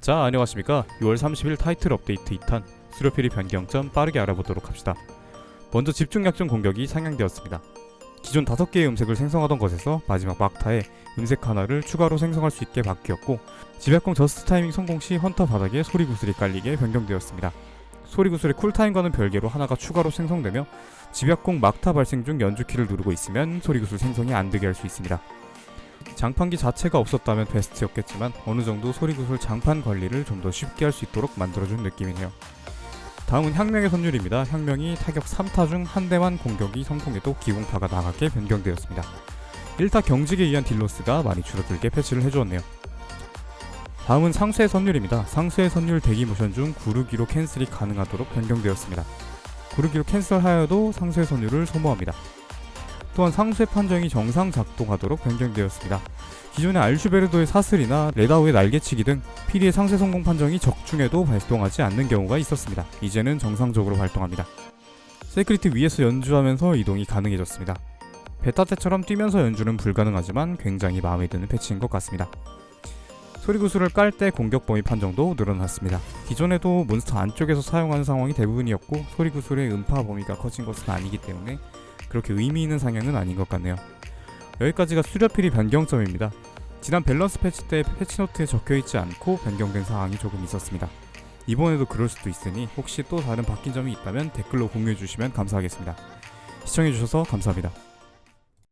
자 안녕하십니까. 6월 30일 타이틀 업데이트 2탄 수료필이 변경점 빠르게 알아보도록 합시다. 먼저 집중약점 공격이 상향되었습니다. 기존 5개의 음색을 생성하던 것에서 마지막 막타에 음색 하나를 추가로 생성할 수 있게 바뀌었고 집약공 저스트 타이밍 성공 시 헌터 바닥에 소리 구슬이 깔리게 변경되었습니다. 소리 구슬의 쿨타임과는 별개로 하나가 추가로 생성되며 집약공 막타 발생 중 연주키를 누르고 있으면 소리 구슬 생성이 안 되게 할 수 있습니다 장판기 자체가 없었다면 베스트였겠지만 어느 정도 소리구슬 장판 관리를 좀 더 쉽게 할 수 있도록 만들어준 느낌이네요. 다음은 향명의 선율입니다. 향명이 타격 3타 중 한 대만 공격이 성공해도 기공파가 나가게 변경되었습니다. 1타 경직에 의한 딜로스가 많이 줄어들게 패치를 해주었네요. 다음은 상수의 선율입니다. 상수의 선율 대기 모션 중 구르기로 캔슬이 가능하도록 변경되었습니다. 구르기로 캔슬하여도 상수의 선율을 소모합니다. 또한 상수의 판정이 정상 작동하도록 변경되었습니다. 기존의 알슈베르도의 사슬이나 레다우의 날개치기 등 피리의 상세 성공 판정이 적중해도 발동하지 않는 경우가 있었습니다. 이제는 정상적으로 발동합니다. 세크리트 위에서 연주하면서 이동이 가능해졌습니다. 베타 때처럼 뛰면서 연주는 불가능하지만 굉장히 마음에 드는 패치인 것 같습니다. 소리구슬을 깔 때 공격 범위 판정도 늘어났습니다. 기존에도 몬스터 안쪽에서 사용하는 상황이 대부분이었고 소리구슬의 음파 범위가 커진 것은 아니기 때문에 그렇게 의미 있는 상향은 아닌 것 같네요. 여기까지가 수렵필이 변경점입니다. 지난 밸런스 패치 때 패치노트에 적혀있지 않고 변경된 사항이 조금 있었습니다. 이번에도 그럴 수도 있으니 혹시 또 다른 바뀐 점이 있다면 댓글로 공유해 주시면 감사하겠습니다. 시청해 주셔서 감사합니다.